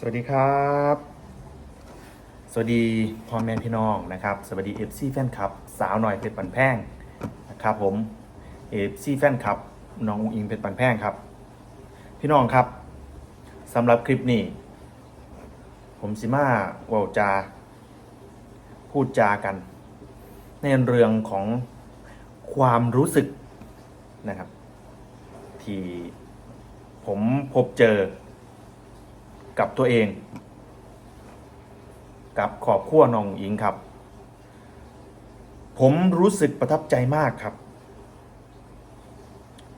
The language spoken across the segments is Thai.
สวัสดีครับ สวัสดีพ่อแม่พี่น้องนะครับ สวัสดีเอฟซีแฟนคลับ สาวหน่อยเพชรปันแพงนะครับผมเอฟซีแฟนคลับน้องอุ๋งอิงเพชรปันแพงครับ พี่น้องครับสำหรับคลิปนี้ ผมสิมาว่าจา พูดจากัน ในเรื่องของความรู้สึกนะครับ ที่ผมพบเจอ กับตัวเอง กับขอบขั้วน้องอิงครับ ผมรู้สึกประทับใจมากครับ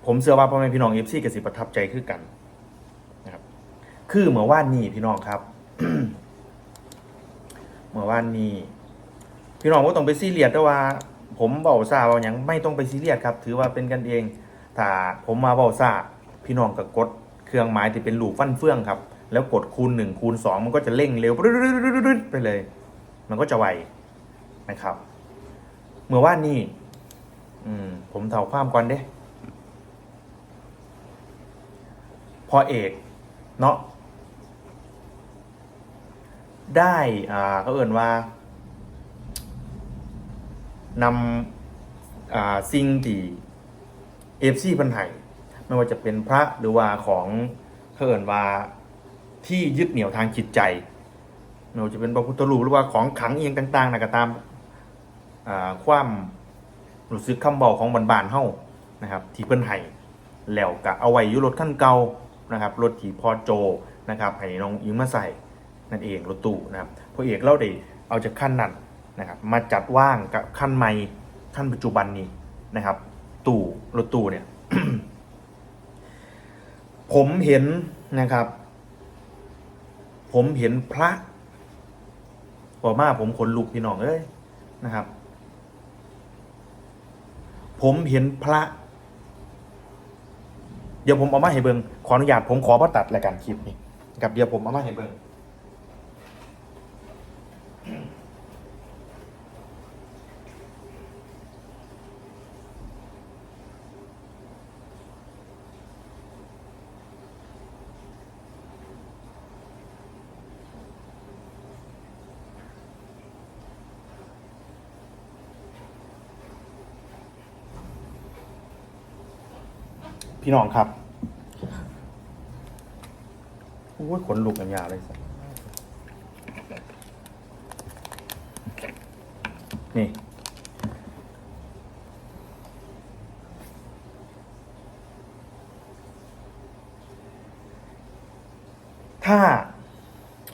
ผมเชื่อว่าพ่อแม่พี่น้องเอฟซีกับสิประทับใจคือกันนะครับ คือเมื่อว่านนี้พี่น้องครับเมื่อว่านนี้พี่น้องก็ต้องไปซีเรียสแต่ว่า ผมเบาซาเบาอย่างไม่ต้องไปซีเรียสครับ ถือว่าเป็นกันเองถ้าผมมาเบาซาพี่น้องก็กดเครื่องหมายที่เป็นหลูฟันเฟื่องครับ แล้วกดคูณหนึ่งคูณสองมันก็จะเร่งเร็วไปเลย มันก็จะไวนะครับ เมื่อว่านนี้อืมผมเท่าความก่อนเด้พอเอกเนาะได้อ่าเขาเอ่นว่านำอ่าสิ่งที่เอฟซีพันไห้ไม่ว่าจะเป็นพระหรือว่าของเขาเอ่นว่า ที่ยึดเหนี่ยวทางจิตใจไม่ว่าจะเป็นพระพุทธรูปหรือว่าของขังเอียงต่าง ๆนะก็ตามความรู้สึกคำบอกของบานๆเฮานะครับ ที่เพิ่นไห้แล้วก็เอาไว้อยู่รถขั้นเก่านะครับรถที่พอโจนะครับให้น้องอิงมาใส่นั่นเองรถตู้นะครับพอเอกเล่าได้เอาจากขั้นนั้นนะครับมาจัดว่างกับขั้นใหม่ขั้นปัจจุบันนี้นะครับ ตู้รถตู้เนี่ยผมเห็นนะครับ ผมเห็นพระบอมาผมขนลุกพี่น้องเอ้ยนะครับ ผมเห็นพระ เดี๋ยวผมเอามาให้เบิงขออนุญาตผมขอพระตัดรายการคลิปนี้กับเดี๋ยวผมเอามาให้เบิง พี่น้องครับโอ้ยขนลุกกันยาเลยสัสนี่ ถ้า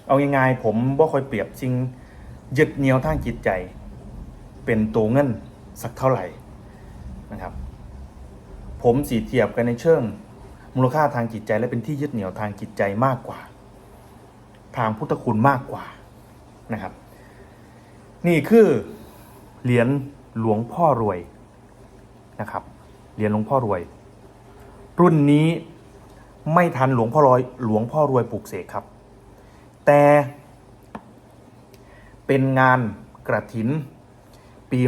เอาง่ายๆผมบ่ค่อยเปรียบสิ่งยึดเหนี่ยวทางจิตใจ เป็นตัวเงินสักเท่าไหร่นะครับ ผมสีเทียบกันในเชิงมูลค่าทางจิตใจและเป็นที่ยึดเหนี่ยวทางจิตใจมากกว่า ทางพุทธคุณมากกว่านะครับ นี่คือเหรียญหลวงพ่อรวยนะครับเหรียญหลวงพ่อรวย รุ่นนี้ไม่ทันหลวงพ่อรวยหลวงพ่อรวยปลูกเสกครับ แต่เป็นงานกระถิน ปี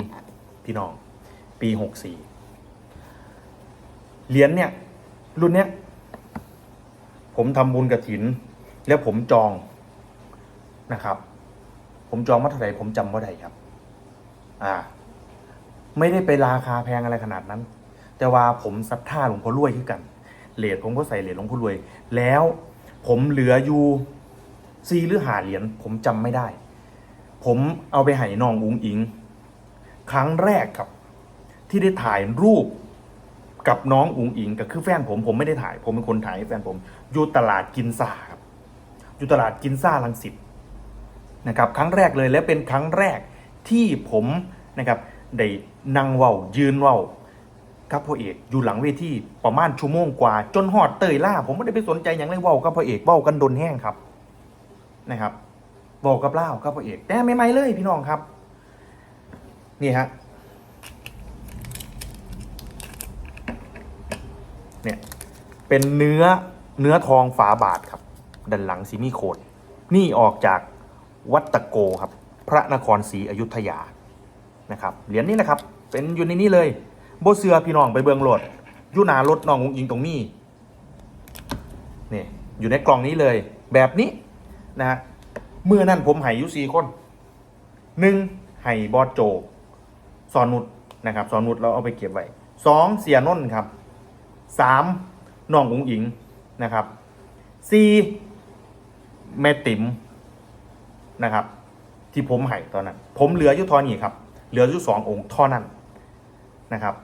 64 พี่น้อง ปี 64 เหรียญเนี่ย รุ่นเนี้ย ผมทำบุญกระถิน แล้วผมจองนะครับ ผมจองมาเท่าไหร่ผมจำว่าได้ครับ อ่า ไม่ได้ไปราคาแพงอะไรขนาดนั้น แต่ว่าผมศรัทธาหลวงพ่อรวยขึ้นกันเหรียญผมก็ใส่เหรียญหลวงพ่อรวย แล้วผมเหลืออยู่ซีหรือหาเหรียญผมจำไม่ได้ ผมเอาไปให้น้องอุงอิง ครั้งแรกครับ ที่ได้ถ่ายรูป กับน้องอุ๋งอิงก็คือแฟนผมผมไม่ได้ถ่าย ผมเป็นคนถ่ายให้แฟนผม อยู่ตลาดกินซ่าครับอยู่ตลาดกินซ่าลังสิตนะครับ ครั้งแรกเลยและเป็นครั้งแรกที่ผมนะครับได้นั่งเว้ายืนเว้ากับพ่อเอกอยู่หลังเวทีประมาณชั่วโมงกว่า จนหอดเตยล่า ผมไม่ได้ไปสนใจอย่างไรเว้ากับพ่อเอกเว้ากันดนแห้งครับนะครับเว้ากับเล่ากับพ่อเอกแต่ไม่ไม่เลยพี่น้องครับ นี่ฮะ เนี่ยเป็นเนื้อเนื้อทองฝาบาทครับด้านหลังสีมีโคดนี่ออกจากวัดตะโกครับพระนครศรีอยุธยานะครับเหรียญนี้นะครับเป็นอยู่ในนี้เลยโบเสือพี่น้องไปเบืองโหลดยุนารถน้ององอิงตรงนี้นี่อยู่ในกล่องนี้เลย แบบนี้นะฮะเมื่อนั้นผมให้ยุซีคนหนึ่งให้บอสโจสอนนุดนะครับสอนนุดเราเอาไปเก็บไว้สองเสียนนท์ครับ สามน้องอุ๋งอิงนะครับสี่แม่ติ๋มนะครับ ที่ผมให้ตอนนั้น ผมเหลืออยู่เทอนี้ครับ เหลืออยู่สององค์ท่านั้นนะครับ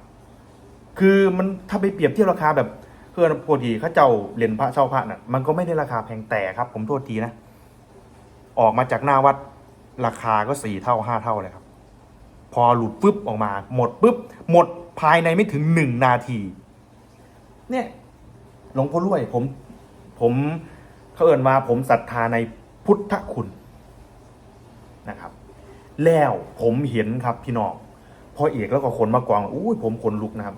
คือมันถ้าไปเปรียบเทียบราคาแบบเพื่อนปกติเขาเจ้าเหรียญพระเช่าพระน่ะมันก็ไม่ได้ราคาแพงแต่ครับ ผมโทษทีนะ ออกมาจากหน้าวัดราคาก็สี่เท่าห้าเท่าเลยครับ พอหลุดปุ๊บออกมา หมดปุ๊บหมดภายในไม่ถึงหนึ่งนาที เนี่ยหลวงพ่อรวย ผม ผมเขาเอ่นว่าผมศรัทธาในพุทธคุณนะครับ แล้วผมเห็นครับพี่น้องพอเอกแล้วก็คนมากองอุ้ยผมขนลุกนะครับ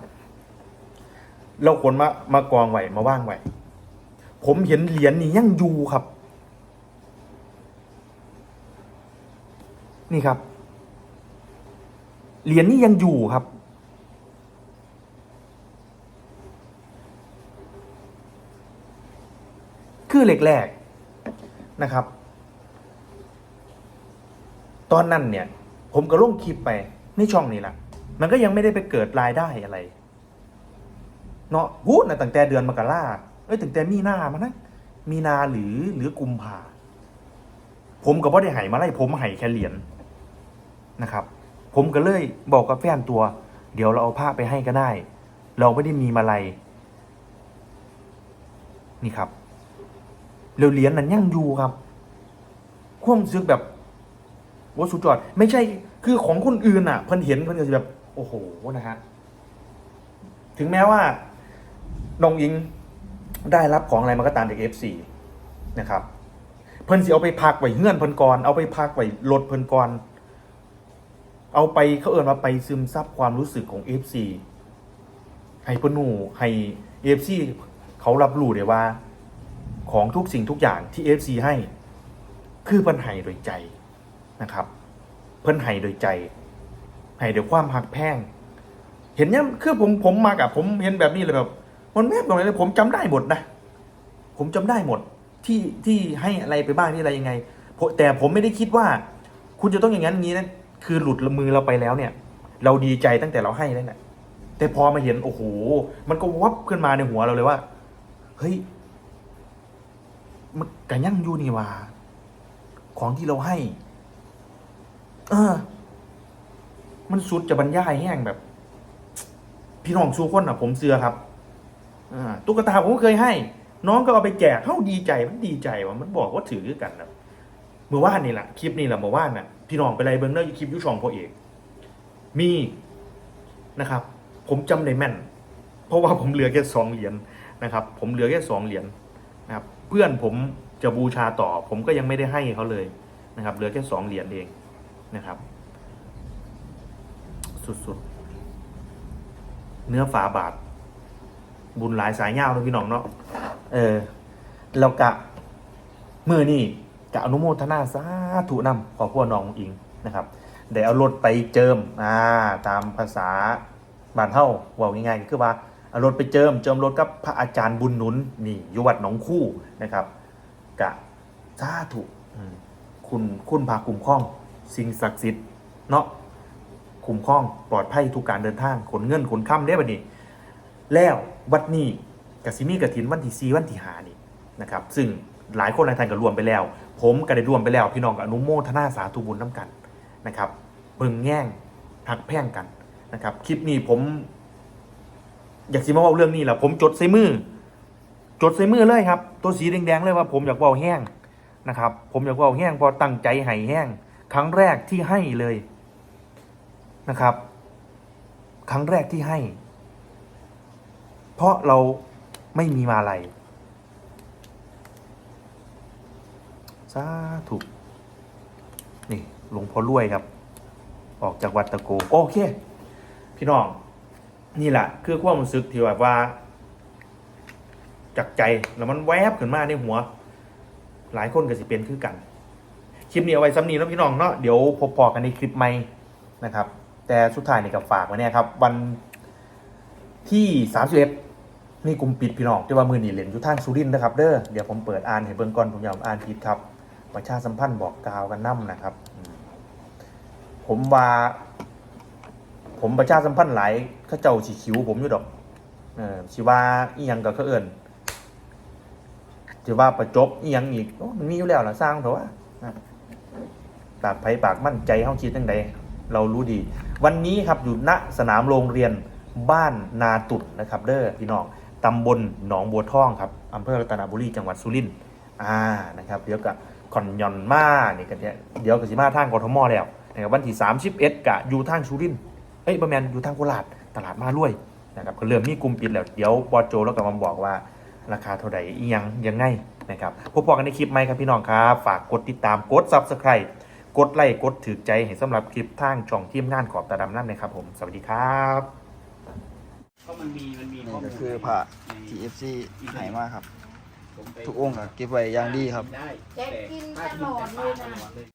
เราคนมามากองไว้มาว่างไว้ผมเห็นเหรียญนี่ยังอยู่ครับ นี่ครับเหรียญนี่ยังอยู่ครับ คือเหล็กแรกนะครับ ตอนนั้นเนี่ย ผมก็ลงคลิปไปในช่องนี้แหละมันก็ยังไม่ได้ไปเกิดรายได้อะไร เนาะพูดนะตั้งแต่เดือนมกราเอ้ยตั้งแต่มีนามานะมีนาหรือหรือกุมภาผมก็บ่ได้หายมาไล่ผมหายแค่เหรียญนะครับ ผมก็เลยบอกกับแฟนตัว เดี๋ยวเราเอาผ้าไปให้ก็ได้ เราไม่ได้มีมาลัยนี่ครับ เรยวเหรียญนั้นยังอยู่ครับ ความรู้สึกแบบว่าสุดยอด ไม่ใช่คือของคนอื่นอะ เพิ่นเห็นเพิ่นก็จะแบบ โอ้โหนะฮะถึงแม้ว่าน้องอิงได้รับของอะไรมาก็ตามจากเอฟซีนะครับ เพิ่นสิเอาไปพักไว้เงื่อนเพิ่นก่อนเอาไปพักไว้รถเพิ่นก่อนเอาไปเขาเอ่นว่าไปซึมซับความรู้สึกของเอฟซีให้เพิ่นหูให้เอฟซีเขารับรู้ได้ว่า ของทุกสิ่งทุกอย่างที่เอฟซีให้ คือเพิ่นให้โดยใจนะครับ เพิ่นให้โดยใจให้โดยความหักแพงเห็นเนี่ยคือผมผมมากับผมเห็นแบบนี้เลยแบบมันแมบตรงไหนเลยผมจำได้หมดนะ ผมจำได้หมดที่ที่ให้อะไรไปบ้างที่อะไรยังไงแต่ผมไม่ได้คิดว่า คุณจะต้องอย่างนั้นงนี้นะคือหลุดมือเราไปแล้วเนี่ย เราดีใจตั้งแต่เราให้แล้วแหละแต่พอมาเห็นโอ้โหมันก็วับขึ้นมาในหัวเราเลยว่า เฮ้ย มันกันยั่งอยู่นี่ว่า ของที่เราให้ เออ มันสุดจะบรรยายแห้งแบบ พี่น้องสู้คนอะ ผมเสือครับอตุ๊กตาผมเคยให้ น้องก็เอาไปแจกเขาดีใจมันดีใจว่ามันบอกว่าถือกันนะเมื่อวานนี่แหละคลิปนี้แหละเมื่อวานน่ะพี่น้องไปไล่เบิ้งเนอร์คลิปยุช่องพ่อเอก มีนะครับ ผมจำได้แม่น เพราะว่าผมเหลือแค่สองเหรียญนะครับ ผมเหลือแค่สองเหรียญนะครับ เพื่อนผมจะบูชาต่อ ผมก็ยังไม่ได้ให้เขาเลยนะครับ เหลือแค่สองเหรียญเองนะครับ สุดๆ เนื้อฝาบาท บุญหลายสายเงาเลยพี่น้องเนาะเออแล้วกะมือนี่กะอนุโมทนาสาธุนำขอพวกน้องอิงนะครับเดี๋ยวเอารถไปเจิมอ่าตามภาษาบ้านเฮาว่าง่ายๆก็คือว่า รถไปเจิมเจิมรถกับพระอาจารย์บุญนุนนี่อยู่วัดหนองคู่นะครับกะสาธุคุณคุณพาคุ้มครอง สิ่งศักดิ์สิทธิ์เนาะคุ้มครองปลอดภัยทุกการเดินทางขนเงินขนค่ำได้บัดนี้ แล้ววัดนี้กสิมีกะถินวันที่สีวันที่หานี่นะครับ ซึ่งหลายคนหลายท่านก็รวมไปแล้ว ผมก็ได้รวมไปแล้ว พี่น้องก็อนุโมทนาสาธุบุญน้ำกันนะครับเบิ่งแง่งหักแพ่งกันนะครับ คลิปนี้ผม อยากสิมาเว่าเรื่องนี้แหละผมจดใส่มือ จดใส่มือเลยครับ ตัวสีแดงๆเลยว่าผมอยากเว่าแห้งนะครับ ผมอยากเว่าแห้งพอตั้งใจให้แห้ง ครั้งแรกที่ให้เลยนะครับ ครั้งแรกที่ให้ เพราะเราไม่มีมาลัยสาธุนี่หลวงพ่อรวยครับ ออกจากวัดตะโก โอเค พี่น้อง นี่แหละคือความรู้สึกที่แบบว่า จากใจแล้วมันแวบขึ้นมาในหัว หลายคนก็สิเป็นคือกัน คลิปนี้เอาไว้ซ้ำนี้แล้วพี่น้องเนาะเดี๋ยวพบพอกันในคลิปใหม่นะครับ แต่สุดท้ายนี่กับฝากไว้เนี่ยครับ วันที่31นี่กลุ่มปิดพี่น้องที่ว่ามือหนี่เล่นอยู่ทางสุรินนะครับเด้อเดี๋ยวผมเปิดอ่านให้เบิ่งก่อนผมอยากอ่านผิดครับ ประชาสัมพันธ์บอกกล่าวกันนํนะครับ ผมว่า ผมประชาสัมพันธ์หลายเขาเจ้าสิคิวผมอยู่ดอกเออสิว่าอียังก็เขาเอิ้นสิว่าประจบอียังอีกมันมีอยู่แล้วล่ะสร้างเถอะว่าปากไผปากมั่นใจเฮาคิดจังไดเรารู้ดี วันนี้ครับอยู่ณสนามโรงเรียนบ้านนาตุ่นนะครับเด้อพี่น้องตำบลหนองบัวท่องครับอำเภอรัตนบุรีจังหวัดสุรินทร์อ่านะครับเดี๋ยวกับขอนยอนมานี่กันเนี่ยเดี๋ยวกับสิมาทางกทมแล้วนะครับวันที่ 31กะอยู่ทางสุรินทร์ อ้ยบ่แม่นอยู่ทางโคราชตลาดมารวยนะครับก็เริ่มมีกลุ่มปิดแล้วเดี๋ยวบอสโจแล้วก็มาบอกว่าราคาเท่าไหร่อียังยังไงนะครับพบกันในคลิปไหมครับพี่น้องครับ ฝากกดติดตามกด subscribe กดไลค์กดถือใจให้สำหรับคลิปทางช่องทีมงานขอบตาดำนั่นนะครับผมสวัสดีครับเพราะมันมีมันมีข้นี่อมูก็ลคือผ้าในที่ FC ให้มาครับ ผมไปทุกองค์ก็เก็บไว้อย่างดีครับ ได้แจ็คกินตลอดเลยนะ